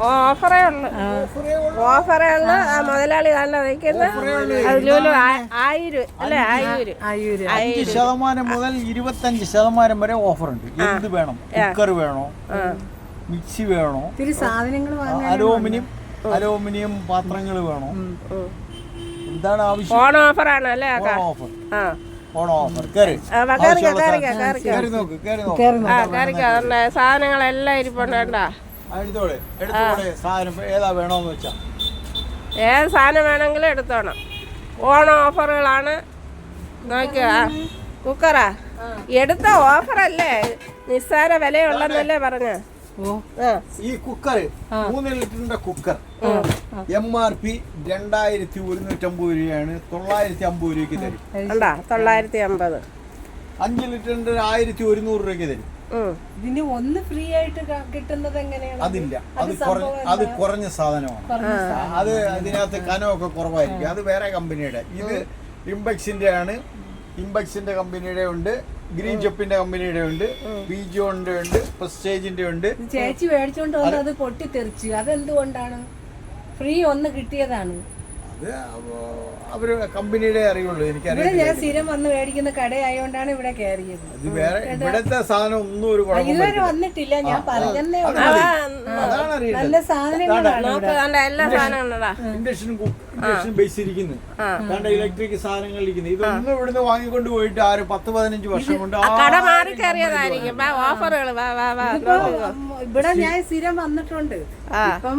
ഓഫറേ ഉള്ളു ഓഫറേ ഉള്ളു ആ മുതലാളി നല്ല ആയിരം അല്ലേ? ആയിരം. ആയൂര്. അഞ്ച് ശതമാനം മുതൽ ഇരുപത്തഞ്ച് ശതമാനം വരെ ഓഫർ ഉണ്ട് എന്ത് വേണം? കുക്കർ വേണോ? മിക്സി വേണോ? സാധനങ്ങൾ അലൂമിനിയം അലൂമിനിയം പാത്രങ്ങൾ വേണോ? എന്താണ് ആവശ്യം? ഓൺ അല്ലേ ഓഫർ. ആ. ഓണം ഓഫർ. കയറി. കയറി നോക്ക് കയറി നോക്ക്. സാധനങ്ങളെല്ലാം ഇരിപ്പുണ്ട് കേട്ടാ ഏതാ സാധനം വേണമെങ്കിലും എടുത്തോണം. ഓണം ഓഫറുകളാണ്. നോക്കിയോ കുക്കറാ. എടുത്ത ഓഫറല്ലേ? നിസ്സാര വിലയുള്ളതല്ലേ പറഞ്ഞ. ഓ. ഈ കുക്കർ മൂന്ന് ലിറ്ററിന്റെ കുക്കർ. എം ആർ പി രണ്ടായിരത്തി ഒരുന്നൂറ്റമ്പത് രൂപയാണ്. തൊള്ളായിരത്തി അമ്പത് രൂപയ്ക്ക് തരും. തൊള്ളായിരത്തി അമ്പത് അഞ്ച് ലിറ്ററിന്റെ ആയിരത്തി ഒരുന്നൂറ് രൂപയ്ക്ക് തരും. ഇതിന് ഒന്ന് ഫ്രീ ആയിട്ട് കിട്ടുന്നത് എങ്ങനെയാണ്? അതില്ല. അത് കുറഞ്ഞ അത് കുറഞ്ഞ സാധനമാണ്. അത് അതിനകത്ത് കനമൊക്കെ കുറവായിരിക്കും. അത് വേറെ കമ്പനിയുടെ. ഇത് ഇംബക്സിന്റെ ആണ് ഇംബക്സിന്റെ കമ്പനിയുടെ ഉണ്ട്. ഗ്രീൻ ചെപ്പിന്റെ കമ്പനിയുടെ ഉണ്ട്. ബിജോന്റെ ഉണ്ട്. പ്രസ്റ്റേജിന്റെ ഉണ്ട്. ചേച്ചി മേടിച്ചോണ്ട് വന്ന് അത് പൊട്ടിത്തെറിച്ചു. അതെന്തുകൊണ്ടാണ്? ഫ്രീ ഒന്ന് കിട്ടിയതാണ്. അത് അവർ കമ്പനിയുടെ അറിയുള്ളൂ ഇവിടെ എനിക്കറിയില്ല ഞാൻ സ്ഥിരം വന്ന് മേടിക്കുന്ന കടയായോണ്ടാണ് ഇവിടെ കയറിയത് ഇത് വേറെ ഇവിടത്തെ സാധനം ഒന്നും ഒരു കുഴപ്പം ഇതുവരെ വന്നിട്ടില്ല ഞാൻ പറഞ്ഞതേ ഉള്ളൂ. അതാണ് അറിയേണ്ടത്. നല്ല സാധനങ്ങളാണ് നോക്ക് കണ്ട എല്ലാ സാധനങ്ങളുണ്ടാ ഇൻഡക്ഷൻ ഇൻഡക്ഷൻ ബേസ് ഇരിക്കുന്നു. ആ. കണ്ട ഇലക്ട്രിക് സാധനങ്ങൾ ഇരിക്കുന്നു. ഇതൊന്നും ഇവിടുന്ന് വാങ്ങിക്കൊണ്ട് പോയിട്ട് ആര് പത്ത് പതിനഞ്ച് വർഷം കൊണ്ട് കട ആരും മാറി കയറിയതായിരിക്കും. വാ ഓഫറുകൾ വാ വാ വാ നോക്കിക്കോ ഇവിടെ ഞാൻ സ്ഥിരം വന്നിട്ടുണ്ട്. ഇപ്പം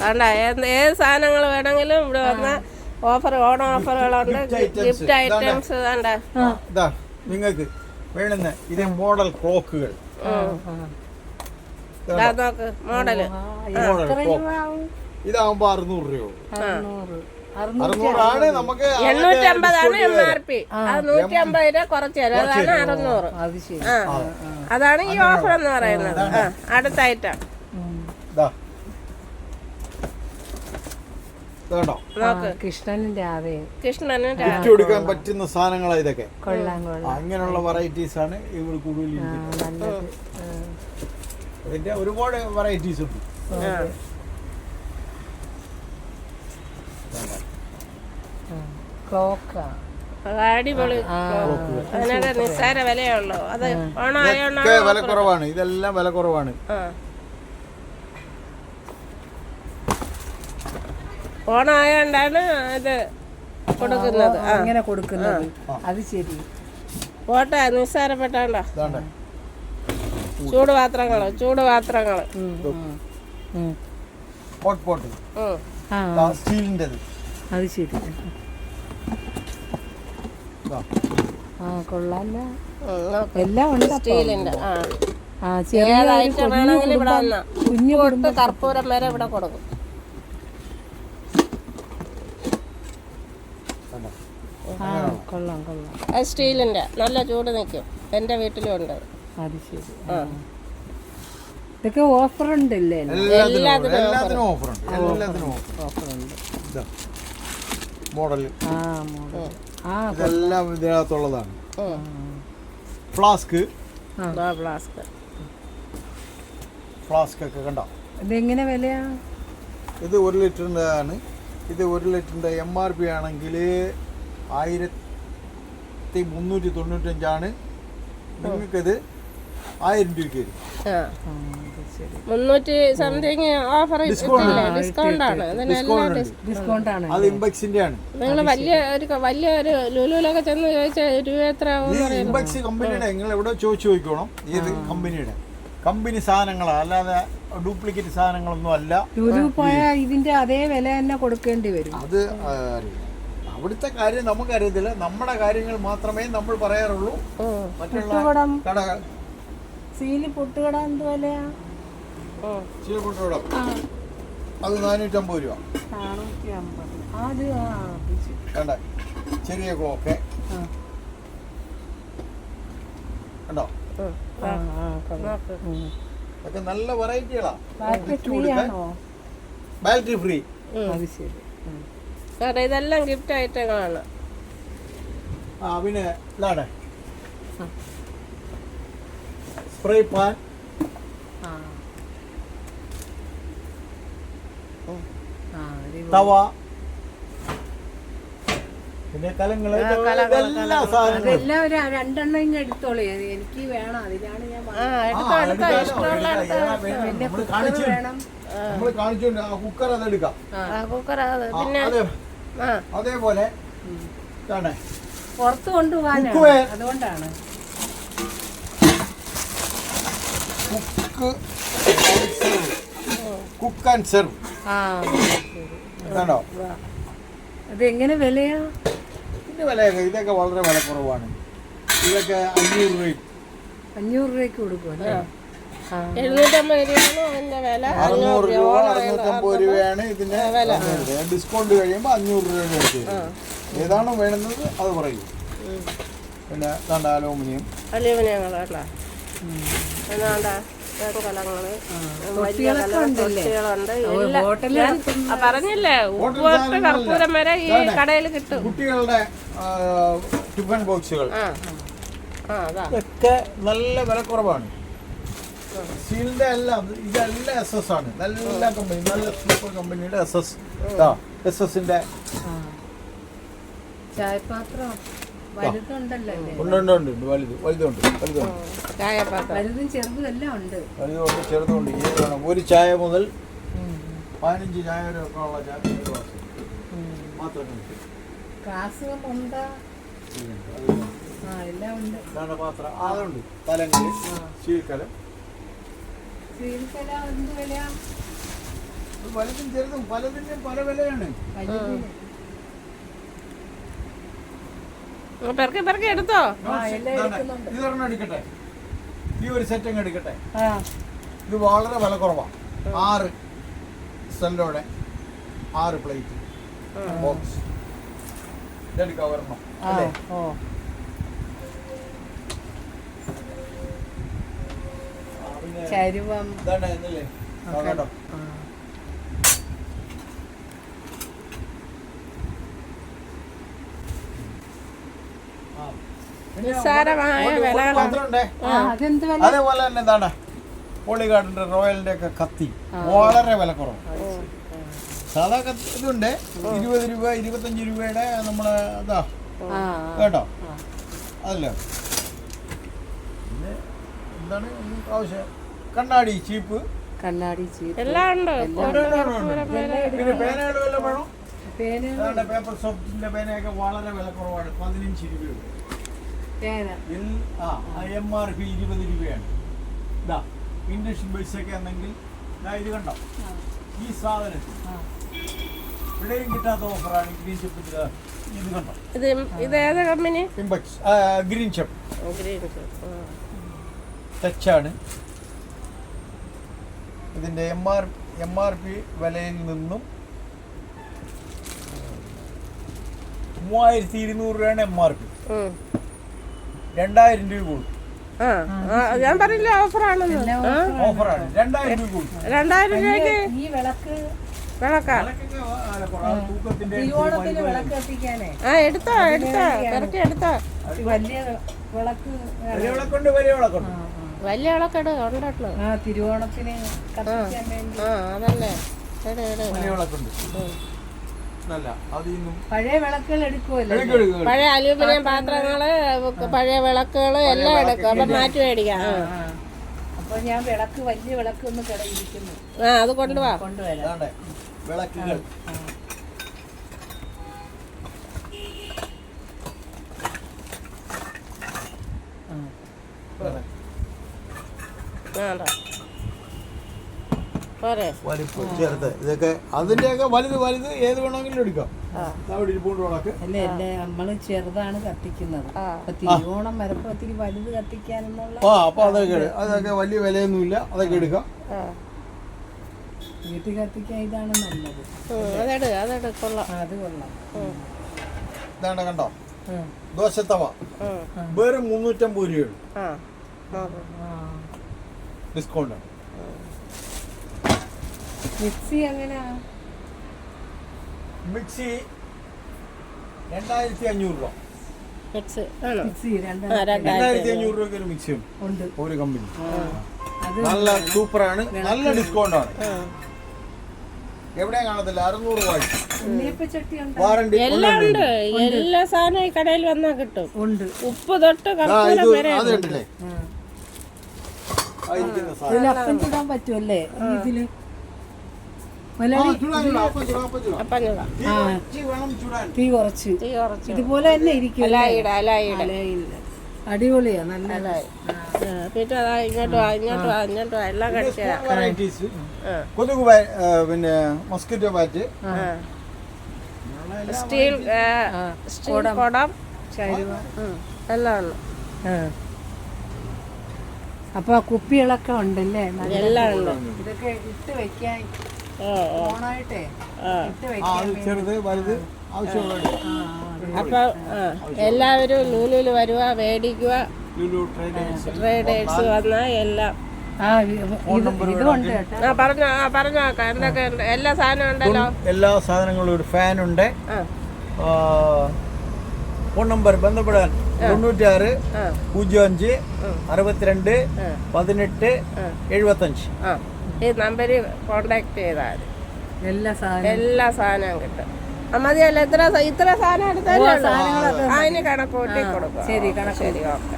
കണ്ട ഏത് ഏത് സാധനങ്ങൾ വേണമെങ്കിലും ഇവിടെ വന്ന ഓഫർ ഓണം ഓഫറുകളുണ്ട്. ഗിഫ്റ്റ് ഐറ്റംസ് ഇതാ നിങ്ങൾക്ക് വേണ്ടുന്ന ഇത് മോഡൽ ക്ലോക്കുകൾ നോക്ക് മോഡൽ ഇതാകുമ്പോ അറുന്നൂറ് രൂപ അറുന്നൂറ്. അറുന്നൂറ് അറുന്നൂറാണ് നമുക്ക് എണ്ണൂറ്റി അമ്പതാണ് എം ആർ പി അത് നൂറ്റി അമ്പത് രൂപ കുറച്ച് തരും. അതാണ് അറുന്നൂറ്. അത് ശരി. അതാണ് ഈ ഓഫർ എന്ന് പറയുന്നത്. അടുത്ത ഐറ്റം ഇതാ കൃഷ്ണനും നോക്ക്. കൃഷ്ണനും അതേ ഗിഫ്റ്റ് കൊടുക്കാൻ പറ്റുന്ന സാധനങ്ങളാണ് ഇതൊക്കെ. കൊള്ളാം കൊള്ളാം. അങ്ങനെയുള്ള വെറൈറ്റീസ് ആണ് ഇവിടെ കൂടുതൽ ഒരുപാട് വെറൈറ്റീസ് ഉണ്ട്. ക്ലോക്കാ. അടിപൊളി. അതിനൊക്കെ നിസ്സാര വിലയുള്ളൂ അത് ഓണം ആയോണ്ടാണ് ഒക്കെ വില കുറവാണ്. ഇതെല്ലാം വില കുറവാണ്. ആ. അത് ഇത് കൊടുക്കുന്നത്. ആ. അങ്ങനെ കൊടുക്കുന്നത്. അത് ശരി. പോട്ടെ നിസ്സാരപ്പെട്ടാണ്ടോ? ചൂട് പാത്രങ്ങൾ ചൂട് പാത്രങ്ങൾ. അത് ശരി. ആ കൊള്ളാല്ല. എല്ലാം ഉണ്ട് സ്റ്റീലിന്റെ ആ. ചെറിയ കുഞ്ഞു കർപ്പൂരം വരെ ഇവിടെ കൊടുക്കും ആ കൊള്ളാം കൊള്ളാം. അത് സ്റ്റീലിന്റെ. നല്ല ചൂട് നിൽക്കും. എന്റെ വീട്ടിലും ഉണ്ട്. അത് ശരി. ആ. ഇതൊക്കെ ഓഫർ ഉണ്ടല്ലേ? എല്ലാത്തിനും എല്ലാത്തിനും ഓഫർ ഉണ്ട്. എല്ലാത്തിനും ഓഫർ ഉണ്ട്. മോഡൽ ആ മോഡൽ ആ ഇതെല്ലാം ഇതിനകത്തുള്ളതാണ്. ഫ്ലാസ്ക്. Flask flask. ഒക്കെ കണ്ടോ? ഇതെങ്ങനെ വിലയാ? ഇത് ഒരു ലിറ്ററിന്റെ ആണ് ഇത് ഒരു ലിറ്ററിന്റെ എം ആർ പി ആണെങ്കിൽ ആയിരത്തി മുന്നൂറ്റി തൊണ്ണൂറ്റഞ്ചാണ് നിങ്ങൾക്കത് ആയിരം രൂപയ്ക്ക് വരും മുന്നൂറ്റി സംതിങ് ഓഫർ ഡിസ്കൗണ്ട് ആണ്. ഡിസ്കൗണ്ട് അത് ആണ്. നിങ്ങൾ വലിയ ഒരു വലിയ ഒരു ലുലുലൊക്കെ ചെന്ന് ചോദിച്ചാൽ രൂപ എത്ര കമ്പനിയുടെ നിങ്ങൾ എവിടെ ചോദിച്ചു നോക്കണം ഏത് കമ്പനിയുടെ കമ്പനി സാധനങ്ങളാണ് അല്ലാതെ ഡ്യൂപ്ലിക്കേറ്റ് സാധനങ്ങളൊന്നും അല്ല. ലുലു പോയാൽ ഇതിന്റെ അതേ വില തന്നെ കൊടുക്കേണ്ടി വരും. അത് ആ, അറിയില്ല. അവിടുത്തെ കാര്യം നമുക്കറിയത്തില്ല. നമ്മുടെ കാര്യങ്ങൾ മാത്രമേ നമ്മൾ പറയാറുള്ളൂ. മറ്റുള്ള പുട്ടുകടം. കട സീലി പൊട്ടുകട എന്ത് വിലയാ? ഉം. ചീലക്കുട്ടോടം അത് നാനൂറ്റമ്പത് രൂപ. വേണ്ട ചെറിയ ക്ലോക്ക് ഉണ്ടോ. അതൊക്കെ നല്ല വെറൈറ്റികളാ ബാറ്ററി ഫ്രീ ബാറ്ററി ഫ്രീ അത് ശരി. കാരണം ഇതെല്ലാം ഗിഫ്റ്റ് ഐറ്റങ്ങളാണ് ആ പിന്നെ ഇതാണ്. Spray pan. തവ. പിന്നെ കലങ്ങൾ. എല്ലാ സാധനങ്ങളും. രണ്ടെണ്ണം ഇങ്ങ് എടുത്തോളൂ. എനിക്ക് വേണം. അതിനാണ് ഞാൻ കാണിച്ചു നമ്മൾ കാണിച്ചുകൊണ്ട് ആ കുക്കർ അത് എടുക്കാം. ആ. കുക്കർ അത് പിന്നെ അതേപോലെ പുറത്ത് കൊണ്ടുപോകാനാണ്. അതുകൊണ്ടാണ്. Cook cook and serve. ആ. കണ്ടോ അത് എങ്ങനെ വിലയാ? ഇതിന്റെ വിലയൊക്കെ ഇതൊക്കെ വളരെ വില കുറവാണ്. ഇതൊക്കെ അഞ്ഞൂറ് രൂപ അഞ്ഞൂറ് രൂപയ്ക്ക് കൊടുക്കും അറുന്നൂറ് രൂപ ഓണം അറുന്നൂറ്റമ്പത് രൂപയാണ് ഇതിന്റെ ഡിസ്കൗണ്ട് കഴിയുമ്പോൾ അഞ്ഞൂറ് രൂപ അടുത്ത് വരും. ഏതാണോ വേണ്ടുന്നത് അത് പറയും പിന്നെ കണ്ട അലൂമിനിയം. അലൂമിനിയം പറഞ്ഞില്ലേ? ഉപ്പ് കർപ്പൂരം വരെ ഈ. കടയിൽ കിട്ടും. കുട്ടികളുടെ ടിഫിൻ ബോക്സുകൾ. ആ. ആ അതാ. നല്ല വില കുറവാണ്. സ്റ്റീലിന്റെ എല്ലാം ഇതെല്ലാം എസ് എസ് ആണ്. നല്ല കമ്പനി നല്ല സൂപ്പർ കമ്പനിയുടെ എസ് എസ് എസ് എസിന്റെ. ചായപാത്രം ഉണ്ട് വലുത് വലുതുണ്ട് ചെറുതുണ്ട് ഏത് വേണം ഒരു ചായ മുതൽ പതിനഞ്ച് ചായ വരെ ഒക്കെ ഉള്ള. ചായ മാത്രം. അതുണ്ട്. ആ എല്ലാം സ്വീൽക്കല എന്ത് വിലയാ? വലുതും ചെറുതും പലതിന്റെയും പല വിലയാണ്. പെറുക്കി പെറുക്കി എടുത്തോ. ഇതൊരെണ്ണം എടുക്കട്ടെ. ഈ ഒരു സെറ്റ് അങ്ങ് എടുക്കട്ടെ. ആ. ഇത് വളരെ വില കുറവാണ് ആറ് സെല്ലോടെ ആറ് പ്ലേറ്റ് ബോക്സ് ഇതെടുക്കാം ഒരെണ്ണം അല്ലേ ഓ ആ, പിന്നെ ചരുവം. നിസ്സാരമായ വിലകളാണ്. അതേപോലെ തന്നെ എന്താണ് പോളിഗാർഡിന്റെ റോയലിന്റെ ഒക്കെ കത്തി. വളരെ വില കുറവ്. സാധാ കത്തി ഇതുണ്ട്. ഇരുപത് രൂപ ഇരുപത്തഞ്ച് രൂപയുടെ നമ്മളെ ഇതാ. ആ. കേട്ടോ? അതല്ലേ? എന്താണ് ആവശ്യം? കണ്ണാടി ചീപ്പ്. കണ്ണാടി ചീപ്പ്. എല്ലാം ഉണ്ട്. പിന്നെ പേനകൾ വല്ലതും വേണോ? പേപ്പർ സോഫ്റ്റിന്റെ പേനയൊക്കെ വളരെ വില കുറവാണ്. പതിനഞ്ച് രൂപയുണ്ട് എം ആർ പി ഇരുപത് രൂപയാണ്. ഇതാ ഇൻഡക്ഷൻ ഒക്കെ ആണെങ്കിൽ ഇത് കണ്ടോ? ഈ സാധനത്തിൽ. ഇവിടെയും കിട്ടാത്ത ഓഫറാണ് ഗ്രീൻ ചെപ്പിന്റെ ഇത് കണ്ടോ? ഇത് ഏത് കമ്പനി ഗ്രീൻ ചെപ്പ് ഗ്രീൻ ടച്ചാണ് ഇതിന്റെ M R M R P വിലയിൽ നിന്നും മൂവായിരത്തി ഇരുന്നൂറ് രൂപയാണ് എം ആർ പി രണ്ടായിരം രൂപ കൂടും. ഞാൻ പറഞ്ഞില്ല ഓഫറാണ്. ഓഫറാണ്. രണ്ടായിരം രൂപ കൂടും. രണ്ടായിരം രൂപയ്ക്ക് ഈ വിളക്ക് ആ എടുത്തോ എടുത്തോ. പെറുക്കി എടുത്തോ. വലിയ വിളക്ക് വലിയ വിളക്കുണ്ട് വലിയ വിളക്കുണ്ട്. വലിയ ആളൊക്കെ ഉണ്ടോ ആ തിരുവോണത്തിന് ആ അതല്ലേ. പഴയ വിളക്കുകൾ എടുക്കുമല്ലോ. പഴയ അലൂമിനിയം പാത്രങ്ങൾ പഴയ വിളക്കുകൾ എല്ലാം എടുക്കും. അപ്പൊ മാറ്റി മേടിക്കാം. അപ്പൊ ഞാൻ വിളക്ക് വലിയ വിളക്ക് ഒന്ന് കിടയിരിക്കുന്നു ആ അത് കൊണ്ടുപോവാ കൊണ്ടുവരാം. വിളക്കുകൾ ആ. ഇതാണ്. വേണ്ട. പോരെ. വലിപ്പം ചെറുത് ഇതൊക്കെ അതിന്റെയൊക്കെ വലുത് വലുത് ഏത് വേണമെങ്കിലും എടുക്കാം. അല്ലേ അല്ലേ നമ്മൾ ചെറുതാണ് കത്തിക്കുന്നത്. ആ. അപ്പൊ തിരുവോണം വരപ്പോ ഒത്തിരി വലുത് കത്തിക്കാനെന്നുള്ള ആ അപ്പൊ അതൊക്കെ അതൊക്കെ വലിയ വിലയൊന്നുമില്ല. അതൊക്കെ എടുക്കാം. ആ. വീട്ടിൽ കത്തിക്കാൻ ഇതാണ് നല്ലത്. ഉം, അതെടു അതെടു കൊള്ളാം. ആ, അത് കൊള്ളാം. ഉം, കണ്ടോ. ദോശത്തവ. വെറും മുന്നൂറ്റമ്പത് രൂപയുള്ളൂ ആ. നോക്ക്. ആണ്. ഡിസ്കൗണ്ട് മിക്സി എങ്ങനെയാ മിക്സി രണ്ടായിരത്തി അഞ്ഞൂറ് രൂപ രണ്ടായിരത്തി അഞ്ഞൂറ്. രൂപയ്ക്ക് ഒരു കമ്പനി നല്ല സൂപ്പറാണ്. നല്ല ഡിസ്കൗണ്ട് ആണ്. എവിടെയും കാണത്തില്ല. അറുന്നൂറ് വാട്ട് എല്ലാം ഉണ്ട്. എല്ലാ സാധനവും ഈ കടയിൽ വന്നാൽ കിട്ടും. ഉപ്പ് തൊട്ട് ആ കർപ്പൂരം ഇത് വരെ അത് കണ്ടില്ലേ ആ ഇരിക്കുന്ന സാധനം ഇതിൽ അപ്പം ചുടാൻ പറ്റുമല്ലേ ഇതിൽ. തീ കുറച്ച് ഇതുപോലെ തന്നെ ഇരിക്കും അടിപൊളിയാ നല്ല പിന്നെ അതാ ഇങ്ങോട്ട് ഇങ്ങോട്ട് ഇങ്ങോട്ട് എല്ലാം ആ. കൊതുക് പിന്നെ മൊസ്കിറ്റോ ബാറ്റ്. സ്റ്റീൽ സ്റ്റീൽ കുടം. എല്ലാം ഉണ്ട് ആ. അപ്പൊ ആ കുപ്പികളൊക്കെ ഉണ്ടല്ലേ? എല്ലാം ഇതൊക്കെ ഇട്ട് വെക്കാൻ ഓണായിട്ടേ ഇട്ട് ആ വെക്കാൻ അത് ചെറുത് വലുത് ആവശ്യമുള്ള എല്ലാവരും ലൂലൂൽ വരുക മേടിക്കുക. ട്രേഡേഴ്സ് വന്ന എല്ലാം. എല്ലാ സാധനവും ഉണ്ടല്ലോ. എല്ലാ സാധനങ്ങളും ഒരു ഫാൻ ഉണ്ട്. ഫോൺ നമ്പർ ബന്ധപ്പെടാൻ തൊണ്ണൂറ്റി ആറ് പൂജ്യം അഞ്ച് അറുപത്തിരണ്ട്. പതിനെട്ട് എഴുപത്തഞ്ച്. ആ. ഈ നമ്പറിൽ കോണ്ടാക്ട് ചെയ്താൽ എല്ലാ സാധനം എല്ലാ സാധനവും കിട്ടും. അമ്മതിയല്ല എത്ര ഇത്ര സാധനം എടുത്താലും അതിന് കണക്കൂട്ടി കൊടുക്കും. ശരി, കണക്ക് ശരി ഓക്കെ.